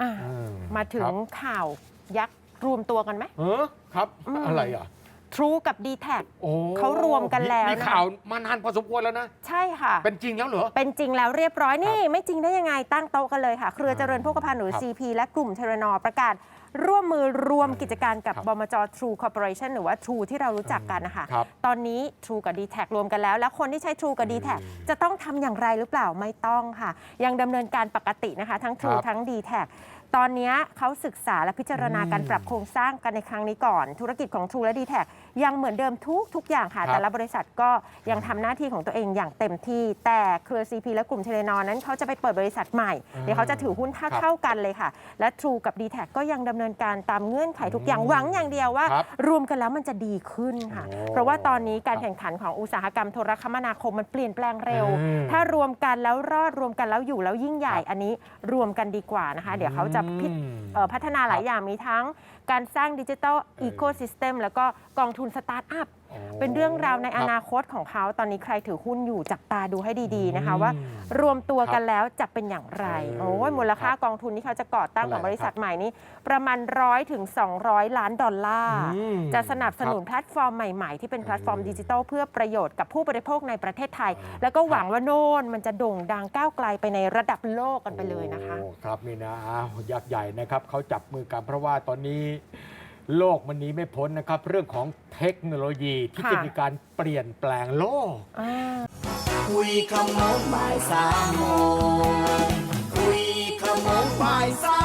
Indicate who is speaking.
Speaker 1: อะ
Speaker 2: อื
Speaker 1: มาถึ
Speaker 2: ค
Speaker 1: ง
Speaker 2: รับ
Speaker 1: ข่าวยักษ์รวมตัวกันไหม
Speaker 2: เออครับ
Speaker 1: อืม
Speaker 2: อะไรอะ
Speaker 1: True กับ d t แท
Speaker 2: โอ้
Speaker 1: เขารวมกันแล้ว
Speaker 2: มี
Speaker 1: นะ
Speaker 2: ข่าวมานานพอสมควรแล้วนะ
Speaker 1: ใช่ค่ะ
Speaker 2: เป็นจริงแล้วเหรอ
Speaker 1: เป็นจริงแล้วเรียบร้อยนี่ ไม่จริงได้ยังไงตั้งโต๊ะกันเลยค่ะ เครือเจริญโภคภัณฑ์หรือ
Speaker 2: ครับ
Speaker 1: CP และกลุ่มเทรนอประกาศ ร่วมมือรวมกิจการกับ
Speaker 2: ครับ
Speaker 1: บมจ True Corporation หรือว่า True ที่เรารู้จักกันนะคะ
Speaker 2: ครับ
Speaker 1: ตอนนี้ True กับ d t แทรวมกันแล้ว แล้วคนที่ใช้ True กับ d t แท
Speaker 2: อืม
Speaker 1: จะต้องทำอย่างไรหรือเปล่าไม่ต้องค่ะ ยังดำเนินการปกตินะคะ ทั้ง True
Speaker 2: ครับ
Speaker 1: ทั้ง d t แท ตอนนี้เขาศึกษาและพิจารณาการ
Speaker 2: อืม
Speaker 1: ปรับโครงสร้างกันในครั้งนี้ก่อน ธุรกิจของ True และ d t แทยังเหมือนเดิมทุกทุกอย่างค่ะ
Speaker 2: ครับ
Speaker 1: แต่ละบริษัทก็ยังทำหน้าที่ของตัวเองอย่างเต็มที่ แต่เครือ CP และกลุ่มเทเลนอนนั้นเขาจะไปเปิดบริษัทใหม่
Speaker 2: อืม
Speaker 1: เดี๋ยวเขาจะถือหุ้นเท่า
Speaker 2: ครับ
Speaker 1: เท่ากันเลยค่ะ และ True กับ d t แทก็ยังดำเนินการตามเงื่อนไขทุกอย่าง
Speaker 2: อืม
Speaker 1: หวังอย่างเดียวว่า
Speaker 2: ครับ
Speaker 1: รวมกันแล้วมันจะดีขึ้นค่ะ
Speaker 2: โอ้
Speaker 1: เพราะว่าตอนนี้การ
Speaker 2: ครับ
Speaker 1: แข่งขันของอุตสาหกรรมโทรคมนาคมมันเปลี่ยนแปลงเร็ว
Speaker 2: อืม
Speaker 1: ถ้ารวมกันแล้วรอดรวมกันแล้วอยู่แล้วยิ่งใหญ่
Speaker 2: ครับ
Speaker 1: อันนี้รวมกันดีกว่านะคะ เดี๋ยวเขาจะพิจ
Speaker 2: อืม
Speaker 1: เอ่อพัฒนาหลาย
Speaker 2: ครับ
Speaker 1: อย่างมีทั้งการสร้างดิจิทัล
Speaker 2: เออ
Speaker 1: อีโคซิสเต็มแล้วก็กองทุนสตาร์ทอัพ
Speaker 2: โอ้
Speaker 1: เป็นเรื่องราวใน
Speaker 2: ค
Speaker 1: อ
Speaker 2: บ
Speaker 1: นาคตของเขาตอนนี้ใครถือหุ้นอยู่จับตาดูให้ดีๆนะคะ
Speaker 2: อืม
Speaker 1: ว่ารวมตัวกันแล้วจะเป็นอย่างไร
Speaker 2: เออ
Speaker 1: โอ้ยมูลค่า
Speaker 2: ครับ
Speaker 1: กองทุนที่เขาจะก่อตั้งของ
Speaker 2: เท่าไหร่
Speaker 1: บริษัทใหม่นี้ ประมาณร้อยถึง 200 ล้านดอลลาร์
Speaker 2: อืม
Speaker 1: จะสนับสนุน
Speaker 2: ครับ
Speaker 1: แพลตฟอร์มใหม่ๆ ที่เป็นแพลตฟอร์ม
Speaker 2: เออ
Speaker 1: ดิจิทัลเพื่อประโยชน์กับผู้บริโภคในประเทศไทย
Speaker 2: เออ
Speaker 1: แล้วก็หวังว่าโน่นมันจะโด่งดังก้าวไกลไปในระดับโลกกันไปเลยนะคะ
Speaker 2: โอ้ครับนี่นะอ้าวยักษ์ใหญ่นะครับเขาจับมือกันเพราะว่าตอนนี้โลกมันหนี้ไม่พ้นนะครับ เรื่องของเทคโนโลยีที่
Speaker 1: ค่ะ
Speaker 2: จะมีการเปลี่ยนแปลงโลก
Speaker 1: อ่า
Speaker 3: คุยขโมงบ่ายสามโมงคุยขโมงบ่ายสา